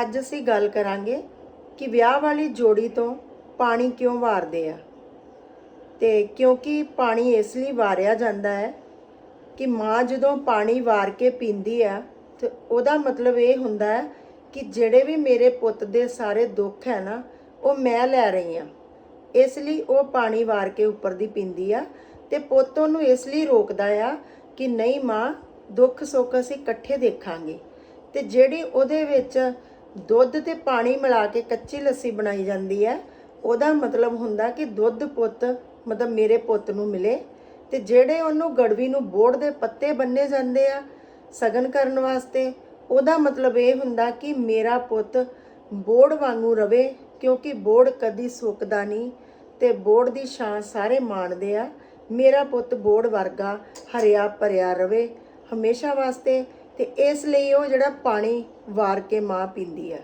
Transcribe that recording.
ਅੱਜ ਅਸੀਂ ਗੱਲ ਕਰਾਂਗੇ ਕਿ ਵਿਆਹ ਵਾਲੀ ਜੋੜੀ ਤੋਂ ਪਾਣੀ ਕਿਉਂ ਵਾਰਦੇ ਆ ਤੇ ਕਿਉਂਕਿ ਪਾਣੀ ਇਸ ਲਈ ਵਾਰਿਆ ਜਾਂਦਾ ਹੈ ਕਿ ਮਾਂ ਜਦੋਂ ਪਾਣੀ ਵਾਰ ਕੇ ਪੀਂਦੀ ਆ, ਤੇ ਉਹਦਾ ਮਤਲਬ ਇਹ ਹੁੰਦਾ ਹੈ ਕਿ ਜਿਹੜੇ ਵੀ ਮੇਰੇ ਪੁੱਤ ਦੇ ਸਾਰੇ ਦੁੱਖ ਹੈ ਨਾ, ਉਹ ਮੈਂ ਲੈ ਰਹੀ ਆ ਇਸ ਲਈ ਉਹ ਪਾਣੀ ਵਾਰ ਕੇ ਉੱਪਰ ਦੀ ਪੀਂਦੀ ਆ ਤੇ ਪੁੱਤ ਉਹਨੂੰ ਇਸ ਲਈ ਰੋਕਦਾ ਆ ਕਿ ਨਹੀਂ ਮਾਂ ਦੁੱਖ ਸੁੱਖ ਅਸੀਂ ਇਕੱਠੇ ਦੇਖਾਂਗੇ ਤੇ ਜਿਹੜੀ ਉਹਦੇ ਵਿੱਚ ਦੁੱਧ ਤੇ ਪਾਣੀ ਮਿਲਾ ਕੇ ਕੱਚੀ ਲੱਸੀ ਬਣਾਈ ਜਾਂਦੀ ਹੈ। ਉਹਦਾ ਮਤਲਬ ਹੁੰਦਾ ਕਿ ਦੁੱਧ ਪੁੱਤ, ਮਤਲਬ ਮੇਰੇ ਪੁੱਤ ਨੂੰ ਮਿਲੇ ਤੇ ਜਿਹੜੇ ਉਹਨੂੰ ਗੜਵੀ ਨੂੰ ਬੋੜ ਦੇ ਪੱਤੇ ਬੰਨੇ ਜਾਂਦੇ ਆ ਸਗਨ ਕਰਨ ਵਾਸਤੇ, ਉਹਦਾ ਮਤਲਬ ਇਹ ਹੁੰਦਾ ਕਿ ਮੇਰਾ ਪੁੱਤ ਬੋੜ ਵਾਂਗੂ ਰਵੇ ਕਿਉਂਕਿ ਬੋੜ ਕਦੀ ਸੁੱਕਦਾ ਨਹੀਂ ਤੇ ਬੋੜ ਦੀ ਛਾਂ ਸਾਰੇ ਮਾਣਦੇ ਆ। ਮੇਰਾ ਪੁੱਤ ਬੋੜ ਵਰਗਾ, ਹਰਿਆ ਭਰਿਆ ਰਵੇ। ਹਮੇਸ਼ਾ ਵਾਸਤੇ ਤੇ ਇਸ ਲਈ ਉਹ ਜਿਹੜਾ ਪਾਣੀ ਵਾਰ ਕੇ ਮਾਂ ਪੀਂਦੀ ਆ